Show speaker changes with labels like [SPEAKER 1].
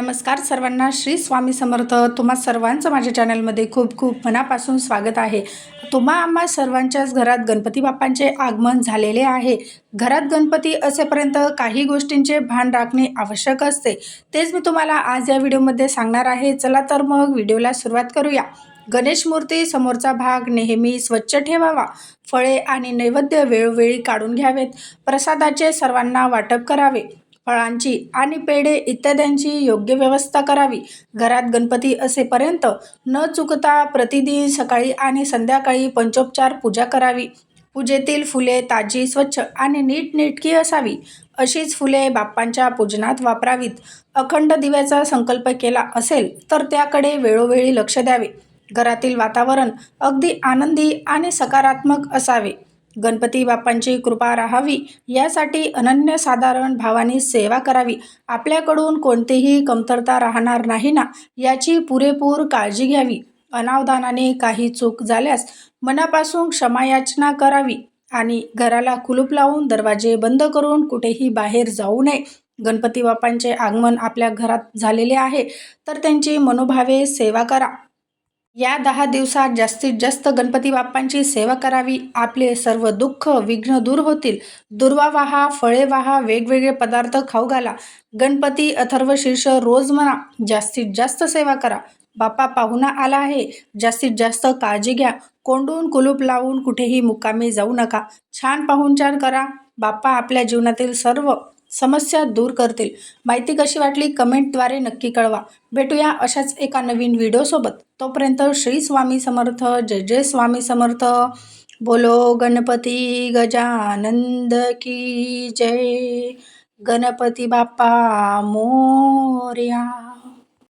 [SPEAKER 1] नमस्कार सर्वांना. श्री स्वामी समर्थ तुम्हा सर्वांचं माझ्या चॅनलमध्ये खूप खूप मनापासून स्वागत आहे. तुम्हा आम्हा सर्वांच्याच घरात गणपती बाप्पांचे आगमन झालेले आहे. घरात गणपती असेपर्यंत काही गोष्टींचे भान राखणे आवश्यक असते. तेच मी तुम्हाला आज या व्हिडिओमध्ये सांगणार आहे. चला तर मग व्हिडिओला सुरुवात करूया. गणेश मूर्ती समोरचा भाग नेहमी स्वच्छ ठेवावा. फळे आणि नैवेद्य वेळोवेळी काढून घ्यावेत. प्रसादाचे सर्वांना वाटप करावे. फळांची आणि पेढे इत्याद्यांची योग्य व्यवस्था करावी. घरात गणपती असेपर्यंत न चुकता प्रतिदिन सकाळी आणि संध्याकाळी पंचोपचार पूजा करावी. पूजेतील फुले ताजी स्वच्छ आणि नीटनेटकी असावी. अशीच फुले बाप्पांच्या पूजनात वापरावीत. अखंड दिव्याचा संकल्प केला असेल तर त्याकडे वेळोवेळी लक्ष द्यावे. घरातील वातावरण अगदी आनंदी आणि सकारात्मक असावे. गणपती बाप्पांची कृपा राहावी यासाठी अनन्यसाधारण भावाने सेवा करावी. आपल्याकडून कोणतीही कमतरता राहणार नाही ना याची पुरेपूर काळजी घ्यावी. अनावधानाने काही चूक झाल्यास मनापासून क्षमायाचना करावी आणि घराला कुलूप लावून दरवाजे बंद करून कुठेही बाहेर जाऊ नये. गणपती बाप्पांचे आगमन आपल्या घरात झालेले आहे तर त्यांची मनोभावे सेवा करा. या दहा दिवसात जास्तीत जास्त गणपती बाप्पांची सेवा करावी. आपले सर्व दुःख विघ्न दूर होतील. दुर्वा वाहा फळे वाहा वेगवेगळे पदार्थ खाऊ घाला. गणपती अथर्व शीर्ष रोज म्हणा जास्तीत जास्त सेवा करा. बाप्पा पाहुणा आला आहे. जास्तीत जास्त काळजी घ्या. कोंडून कुलूप लावून कुठेही मुक्कामी जाऊ नका. छान पाहुणचार करा. बाप्पा आपल्या जीवनातील सर्व समस्या दूर करतील. माहिती कशी वाटली कमेंटद्वारे नक्की कळवा. भेटूया अशाच एका नवीन व्हिडिओसोबत तोपर्यंत श्री स्वामी समर्थ जय जय स्वामी समर्थ. बोलो गणपती गजानंद की जय. गणपती बाप्पा मोर्या.